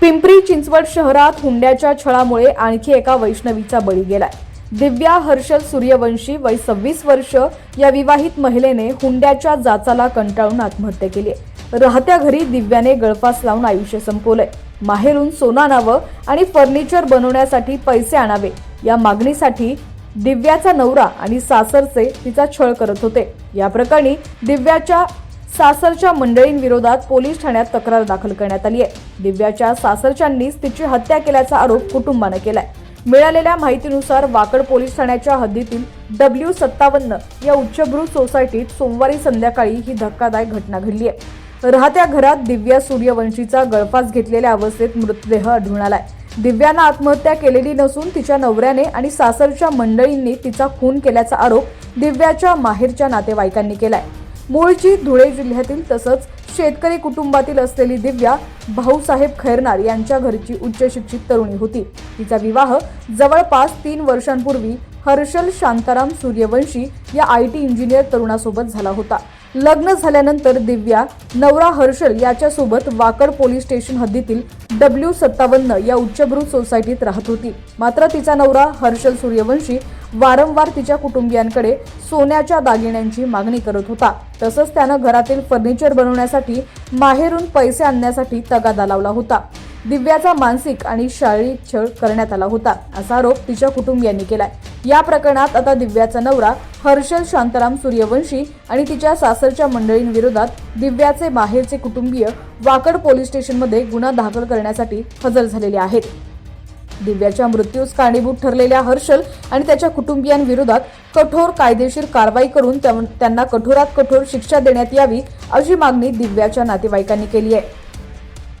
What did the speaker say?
पिंपरी चिंचवड शहरात हुंड्याच्या छळामुळे आणखी एका वैष्णवीचा बळी गेलाय. दिव्या हर्षल सूर्यवंशी वय सव्वीस वर्ष या विवाहित महिलेने हुंड्याच्या जाचाला कंटाळून आत्महत्या केली आहे. राहत्या घरी दिव्याने गळफास लावून आयुष्य संपवलंय. माहेरून सोनं आणावं आणि फर्निचर बनवण्यासाठी पैसे आणावे या मागणीसाठी दिव्याचा नवरा आणि सासरचे तिचा छळ करत होते. या प्रकरणी दिव्याच्या सासरच्या मंडळींविरोधात पोलीस ठाण्यात तक्रार दाखल करण्यात आली आहे. दिव्याच्या सासरच्यांनीच तिची हत्या केल्याचा आरोप कुटुंबानं केलाय. मिळालेल्या माहितीनुसार वाकड पोलीस ठाण्याच्या हद्दीतील डब्ल्यू सत्तावन्न या उच्चभ्रू सोसायटीत सोमवारी संध्याकाळी ही धक्कादायक घटना घडली आहे. राहत्या घरात दिव्या सूर्यवंशीचा गळफास घेतलेल्या अवस्थेत मृतदेह आढळून आलाय. दिव्यानं आत्महत्या केलेली नसून तिच्या नवऱ्याने आणि सासरच्या मंडळींनी तिचा खून केल्याचा आरोप दिव्याच्या माहेरच्या नातेवाईकांनी केलाय. मूळची धुळे जिल्ह्यातील तसंच शेतकरी कुटुंबातील असलेली दिव्या भाऊसाहेब खैरनार यांच्या घरची उच्च शिक्षित तरुणी होती. तिचा विवाह जवळपास तीन वर्षांपूर्वी हर्षल शांताराम सूर्यवंशी या आय टी इंजिनियर तरुणासोबत झाला होता. लग्न झाल्यानंतर दिव्या नवरा हर्षल याच्यासोबत वाकड पोलीस स्टेशन हद्दीतील डब्ल्यू सत्तावन्न या उच्चभ्रू सोसायटीत राहत होती. मात्र तिचा नवरा हर्षल सूर्यवंशी वारंवार तिच्या कुटुंबियांकडे सोन्याच्या दागिन्यांची मागणी करत होता. तसंच त्यानं घरातील फर्निचर बनवण्यासाठी माहेरून पैसे आणण्यासाठी तगादा लावला होता. दिव्याचा मानसिक आणि शारीरिक छळ करण्यात आला होता असा आरोप तिच्या कुटुंबियांनी केलाय. या प्रकरणात आता दिव्याचा नवरा हर्षल शांताराम सूर्यवंशी आणि तिच्या सासरच्या मंडळींविरोधात दिव्याचे माहेरचे कुटुंबीय वाकड पोलीस स्टेशनमध्ये गुन्हा दाखल करण्यासाठी हजर झालेले आहेत. दिव्याच्या मृत्यूस कारणीभूत ठरलेल्या हर्षल आणि त्याच्या कुटुंबियांविरोधात कठोर कायदेशीर कारवाई करून त्यांना कठोरात कठोर शिक्षा देण्यात यावी अशी मागणी दिव्याच्या नातेवाईकांनी केली आहे.